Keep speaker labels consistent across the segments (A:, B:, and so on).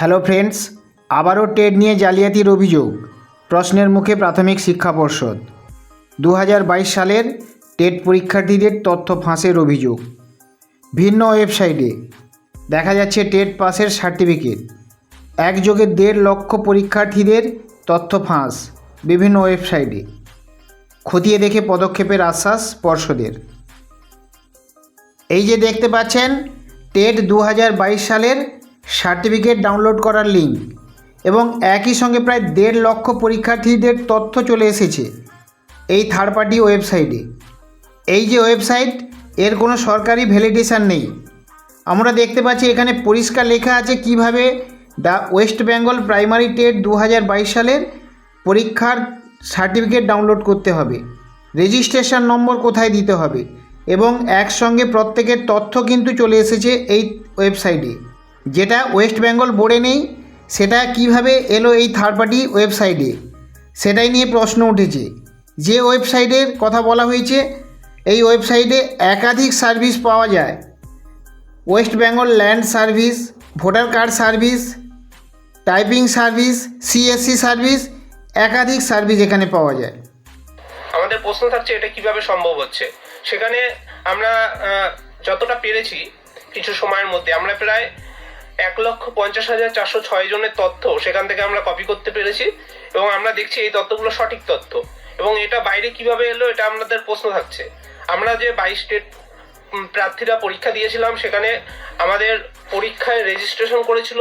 A: Hello friends, আবারও TET নিয়ে জালিয়াতির অভিযোগ, প্রশ্নের মুখে প্রাথমিক শিক্ষা পর্ষদ। দু হাজার বাইশ সালের টেট পরীক্ষার্থীদের তথ্য ফাঁসের অভিযোগ। ভিন্ন ওয়েবসাইটে দেখা যাচ্ছে টেট পাসের সার্টিফিকেট। একযোগে দেড় লক্ষ পরীক্ষার্থীদের তথ্য ফাঁস বিভিন্ন ওয়েবসাইটে। খতিয়ে দেখে পদক্ষেপের আশ্বাস পর্ষদের। এই যে দেখতে পাচ্ছেন, টেট দু হাজার বাইশ সালের সার্টিফিকেট ডাউনলোড করার লিঙ্ক এবং একই সঙ্গে প্রায় দেড় লক্ষ পরীক্ষার্থীদের তথ্য চলে এসেছে এই থার্ড পার্টি ওয়েবসাইটে এই যে ওয়েবসাইট এর কোনো সরকারি ভ্যালিডেশান নেই। আমরা দেখতে পাচ্ছি এখানে পরিষ্কার লেখা আছে কীভাবে the West Bengal primary TET দু হাজার বাইশ সালের পরীক্ষার সার্টিফিকেট ডাউনলোড করতে হবে। রেজিস্ট্রেশন নম্বর কোথায় দিতে হবে এবং একসঙ্গে প্রত্যেকের তথ্য কিন্তু চলে এসেছে এই ওয়েবসাইটে যেটা ওয়েস্ট বেঙ্গল বোর্ডে নেই, সেটা কীভাবে এলো এই থার্ড পার্টি ওয়েবসাইটে সেটাই নিয়ে প্রশ্ন উঠেছে। যে ওয়েবসাইটের কথা বলা হয়েছে, এই ওয়েবসাইটে একাধিক সার্ভিস পাওয়া যায়। West Bengal land service voter card service typing service CSC service একাধিক সার্ভিস এখানে পাওয়া যায়।
B: আমাদের প্রশ্ন থাকছে, এটা কীভাবে সম্ভব হচ্ছে? সেখানে আমরা যতটা পেরেছি কিছু সময়ের মধ্যে, আমরা প্রায় এক লক্ষ পঞ্চাশ হাজার চারশো ছয় জনের তথ্য সেখান থেকে আমরা কপি করতে পেরেছি এবং আমরা দেখছি এই তথ্যগুলো সঠিক তথ্য। এবং এটা বাইরে কীভাবে এলো এটা আমাদের প্রশ্ন থাকছে। আমরা যে বাইশ স্টেট প্রার্থীরা পরীক্ষা দিয়েছিলাম সেখানে আমাদের পরীক্ষায় রেজিস্ট্রেশন করেছিল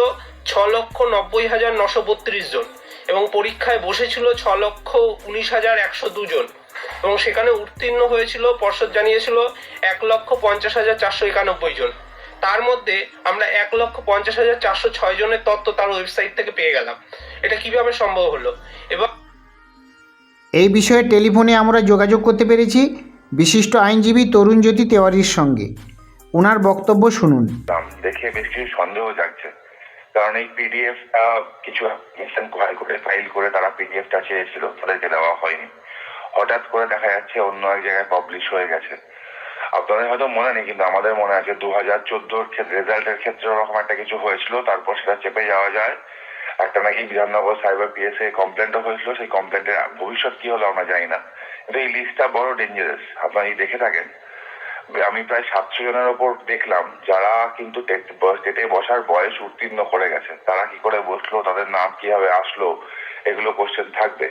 B: ছ লক্ষ নব্বই হাজার নশো বত্রিশ জন এবং পরীক্ষায় বসেছিল ছ লক্ষ উনিশ হাজার একশো দুজন এবং সেখানে উত্তীর্ণ হয়েছিল, পর্ষদ জানিয়েছিল এক লক্ষ পঞ্চাশ হাজার চারশো একানব্বই জন। তার মধ্যে আমরা এক লক্ষ পঞ্চাশ হাজার চারশো ছয় জনের তথ্য তার ওয়েবসাইট থেকে পেয়ে গেলাম। এটা কীভাবে সম্ভব হলো? এবং
A: এই বিষয়ে টেলিফোনে আমরা যোগাযোগ করতে পেরেছি বিশিষ্ট আইনজীবী তরুণ জ্যোতি তেওয়ারির সঙ্গে। ওনার বক্তব্য শুনুন।
C: দাম দেখে বেশ কিছু সন্দেহ জাগছে। কারণ এই পিডিএফ কিছু অ্যাপ্লিকেশন করে ফাইল করে তারা পিডিএফটা চেয়েছিল তাদেরকে দেওয়া হয়নি। হঠাৎ করে দেখা যাচ্ছে অন্য এক জায়গায় পাবলিশ হয়ে গেছে। আপনাদের হয়তো মনে নেই, কিন্তু আমাদের মনে আছে দু হাজার চোদ্দোর রেজাল্টের ক্ষেত্রে ওরকম একটা কিছু হয়েছিল, তারপর সেটা চেপে যাওয়া যায়। একটা নাকি বিধাননগর সাইবার পিএসএ কমপ্লেনটা হয়েছিল, সেই কমপ্লেন্টের ভবিষ্যৎ কি হলো আমরা জানি না। কিন্তু এই লিস্টটা বড় ডেঞ্জারাস আপনারা যদি দেখে থাকেন। আমি প্রায় সাতশো জনের ওপর দেখলাম, যারা কিন্তু টেটে বসার বয়স উত্তীর্ণ করে গেছে। তারা কি করে বসল তাদের নাম কীভাবে আসলো, এগুলো কোশ্চেন থাকবে।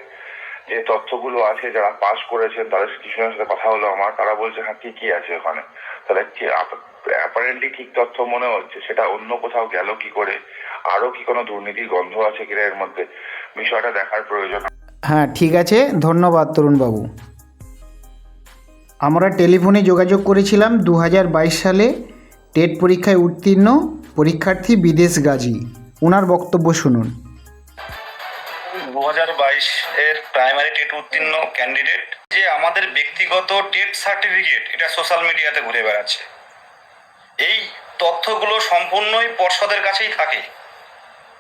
C: যে তথ্যগুলো আছে যারা পাস করেছেন, তাদের কিছুজনের সাথে কথা হলো আমার, তারা বলছে হ্যাঁ কি কি আছে ওখানে। তাহলে অ্যাপারেন্টলি ঠিক তথ্য মনে হচ্ছে, সেটা অন্য কোথাও গেল কি করে? আরও কি কোনো দুর্নীতির গন্ধ আছে কিনা এর মধ্যে? বিষয়টা দেখার প্রয়োজন।
A: হ্যাঁ ঠিক আছে। ধন্যবাদ তরুণবাবু। আমরা টেলিফোনে যোগাযোগ করেছিলাম দু হাজার বাইশ সালে, টেট পরীক্ষায় উত্তীর্ণ, পরীক্ষার্থী বিদেশ গাজী। ওনার বক্তব্য শুনুন।
D: এর প্রাইমারি টেট উত্তীর্ণ ক্যান্ডিডেট যে আমাদের ব্যক্তিগত টেট সার্টিফিকেট এটা সোশ্যাল মিডিয়াতে ঘুরে বেড়াচ্ছে। এই তথ্যগুলো সম্পূর্ণই পর্ষদের কাছেই থাকে।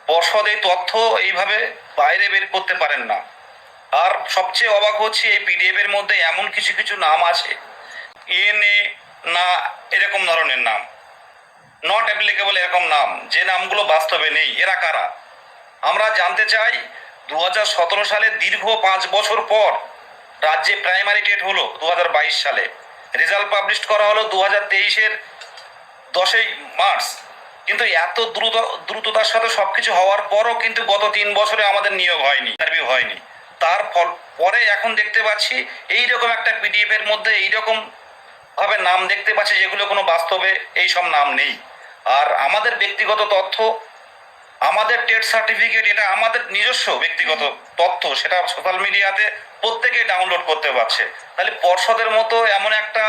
D: পর্ষদ এই তথ্য এইভাবে বাইরে বের করতে পারেন না। আর সবচেয়ে অবাক হচ্ছে, এই পিডিএফ এর মধ্যে এমন কিছু কিছু নাম আছে। এনএ না এরকম ধরনের নাম। নট অ্যাপ্লিকেবল এরকম নাম। যে নামগুলো বাস্তবে নেই, এরা কারা? আমরা জানতে চাই দু হাজার সতেরো সালে দীর্ঘ পাঁচ বছর পর রাজ্যে প্রাইমারি টেট হলো দু হাজার বাইশ সালে। রেজাল্ট পাবলিশ করা হলো দু হাজার তেইশের দশই মার্চ। কিন্তু এত দ্রুত, দ্রুততার সাথে সবকিছু হওয়ার পরও কিন্তু গত তিন বছরে আমাদের নিয়োগ হয়নি ইন্টারভিউ হয়নি। তার পরে এখন দেখতে পাচ্ছি এই রকম একটা পিডিএফ এর মধ্যে এইরকম ভাবে নাম দেখতে পাচ্ছি যেগুলো কোনো বাস্তবে এই সব নাম নেই। আর আমাদের ব্যক্তিগত তথ্য আমাদের টেট সার্টিফিকেট, এটা আমাদের নিজস্ব ব্যক্তিগত তথ্য, সেটা সোশ্যাল মিডিয়াতে প্রত্যেকেই ডাউনলোড করতে পারছে। তাহলে পর্ষদের মতো এমন একটা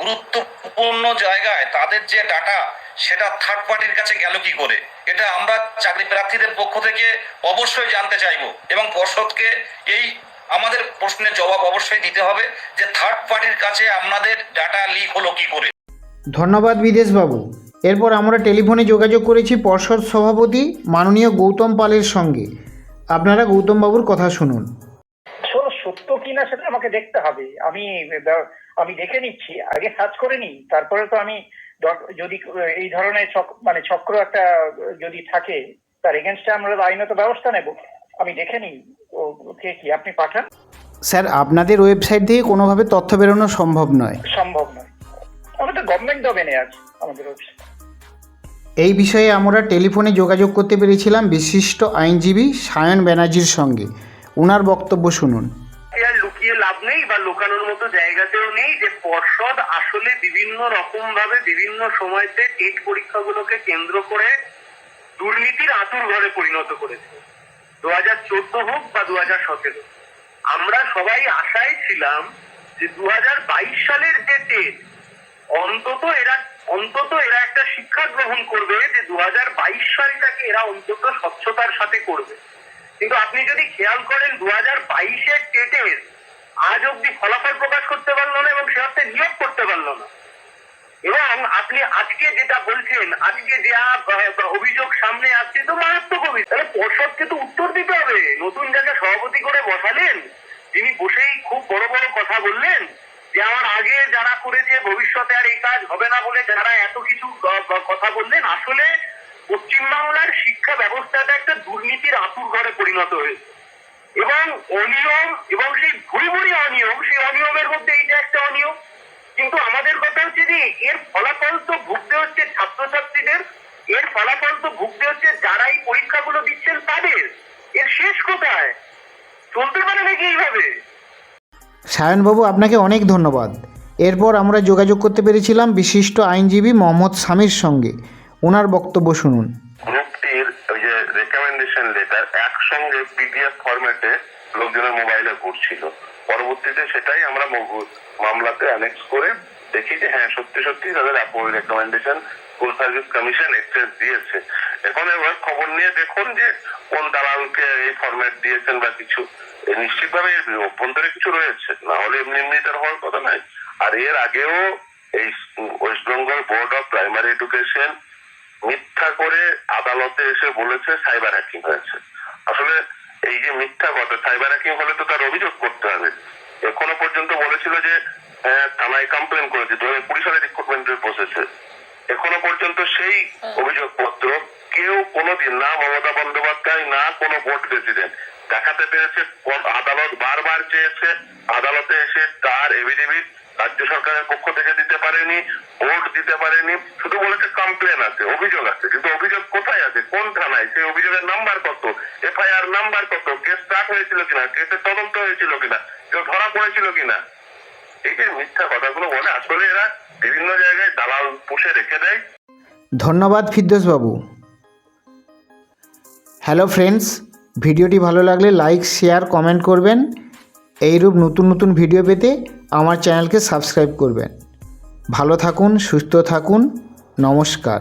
D: গুরুত্বপূর্ণ জায়গায় তাদের যে ডাটা, সেটা থার্ড পার্টির কাছে গেল কি করে? এটা আমরা চাকরি প্রার্থীদের পক্ষ থেকে অবশ্যই জানতে চাইব এবং পর্ষদকে এই আমাদের প্রশ্নের জবাব অবশ্যই দিতে হবে যে থার্ড পার্টির কাছে আপনাদের ডাটা লিক হলো কি করে?
A: ধন্যবাদ বিদেশবাবু। এরপর আমরা টেলিফোনে যোগাযোগ করেছি পর্ষদ সভাপতি মাননীয় গৌতম পালের সঙ্গে। আপনারা গৌতমবাবুর কথা শুনুন।
E: শোনো সত্য কিনা সেটা আমাকে দেখতে হবে। আমি আমি দেখে নিচ্ছি আগে সার্চ করে নিই। তারপরে তো আমি যদি এই ধরনের মানে চক্র একটা যদি থাকে তার এগেনস্টে আমরা আইনত ব্যবস্থা নেব। আমি দেখে নিই কে কি আপনি পাঠান?
A: স্যার আপনাদের ওয়েবসাইট থেকে কোনোভাবে তথ্য বেরোনো সম্ভব নয়।
E: সম্ভব নয়। আমাদের গভর্নমেন্ট ডোমেনে আছে আমাদের ওয়েবসাইট।
A: এই বিষয়ে আমরা টেলিফোনে যোগাযোগ করতে পেরেছিলাম বিশিষ্ট আইনজীবী সায়ন ব্যানার্জির সঙ্গে। ওনার বক্তব্য শুনুন।
F: লুকিয়ে লাভ নেই বা লুকানোর মতো জায়গাতেও নেই যে পর্ষদ আসলে বিভিন্ন রকম ভাবে বিভিন্ন সময়তে টেট পরীক্ষাগুলোকে কেন্দ্র করে দুর্নীতির আতুর ঘরে পরিণত করেছে। দু হাজার চোদ্দ হোক বা দু হাজার সতেরো। আমরা সবাই আশায় ছিলাম যে দু হাজার বাইশ সালের যে টেট, অন্তত এরা অন্তত এরা একটা শিক্ষা গ্রহণ করবে যে দু হাজার বাইশ সালটাকে এরা অন্তত স্বচ্ছতার সাথে করবে। কিন্তু আপনি যদি খেয়াল করেন দু হাজার বাইশের টেটের আজ অব্দি ফলাফল প্রকাশ করতে পারল না এবং সে অর্থে নিয়োগ করতে পারল না। এবং আপনি আজকে যেটা বলছেন, আজকে যা অভিযোগ সামনে আসছে তো মারাত্মক অভিযোগ। তাহলে পর্ষদকে তো উত্তর দিতে হবে। নতুন যাকে সভাপতি করে বসালেন, তিনি বসেই খুব বড় বড় কথা বললেন যে আমার আগে যারা করেছে, ভবিষ্যতে আর এই কাজ হবে না বলে যারা এত কিছু কথা বললেন, আসলে পশ্চিমবাংলার শিক্ষা ব্যবস্থাটা একটা দুর্নীতির আতুর ঘরে পরিণত হয়েছে। এবং অনিয়ম, এবং সেই ভুরি ভুরি অনিয়ম, সেই অনিয়মের মধ্যে এইটা একটা অনিয়ম। কিন্তু আমাদের কথা হচ্ছে যে, এর ফলাফল তো ভুগতে হচ্ছে ছাত্রছাত্রীদের, এর ফলাফল তো ভুগতে হচ্ছে যারা এই পরীক্ষাগুলো দিচ্ছেন তাদের। এর শেষ কোথায়? চলতে পারে নাকি এইভাবে?
A: সায়নবাবু, আপনাকে অনেক ধন্যবাদ। এরপর আমরা যোগাযোগ করতে পেরেছিলাম বিশিষ্ট আইনজীবী মোহাম্মদ সামির সঙ্গে। ওনার বক্তব্য শুনুন।
G: গ্রুপটির রেকমেন্ডেশন লেটার একসঙ্গে পিডিএফ ফরম্যাটে লোকজনের মোবাইলে ঘুরছিল। পরবর্তীতে সেটাই আমরা মামলাতে অ্যানেক্স করে দেখি যে হ্যাঁ সত্যি সত্যি তাদের recommendation school service commission access দিয়েছে। এখন এবার খবর নিয়ে দেখুন যে কোন দালালকে এই ফরম্যাট দিয়েছেন বা কিছু। নিশ্চিতভাবে অভ্যন্তরে কিছু রয়েছে। না হলে এমনি এমনি তার হওয়ার কথা নয়। আর এর আগেও এই West Bengal board of primary education মিথ্যা করে আদালতে এসে বলেছে সাইবার হ্যাকিং হয়েছে। আসলে এই যে মিথ্যা কথা সাইবার হ্যাকিং হলে তো তার অভিযোগ করতে হবে। এখনও পর্যন্ত বলেছিল যে হ্যাঁ, থানায় কমপ্লেন করেছে। দু হাজার কুড়ি সালে রিক্রুটমেন্টের প্রসেসে এখনও পর্যন্ত সেই অভিযোগপত্র কেউ কোনোদিন না মমতা বন্দ্যোপাধ্যায়, না কোনো বোর্ড প্রেসিডেন্ট দেখাতে পেরেছে আদালত বারবার চেয়েছে, আদালতে এসে তার এভিডেভিট রাজ্য সরকারের পক্ষ থেকে দিতে পারেনি বোর্ড দিতে পারেনি। শুধু বলেছে কমপ্লেন আছে, অভিযোগ আছে। কিন্তু অভিযোগ কোথায় আছে? কোন থানায়? সেই অভিযোগের নাম্বার কত? এফআইআর নাম্বার কত? কেস স্টার্ট হয়েছিল কিনা? কেসের তদন্ত হয়েছিল কিনা? কেউ ধরা পড়েছিল কিনা? এই যে মিথ্যা কথাগুলো বলে, আসলে এরা বিভিন্ন জায়গায় দালাল পুষে রেখে দেয়।
A: ধন্যবাদ ফিরদোসবাবু। হ্যালো ফ্রেন্ডস, ভিডিওটি ভালো লাগলে লাইক, শেয়ার, কমেন্ট করবেন। এইরূপ নতুন নতুন ভিডিও পেতে আমার চ্যানেলকে সাবস্ক্রাইব করবেন। ভালো থাকুন, সুস্থ থাকুন। নমস্কার।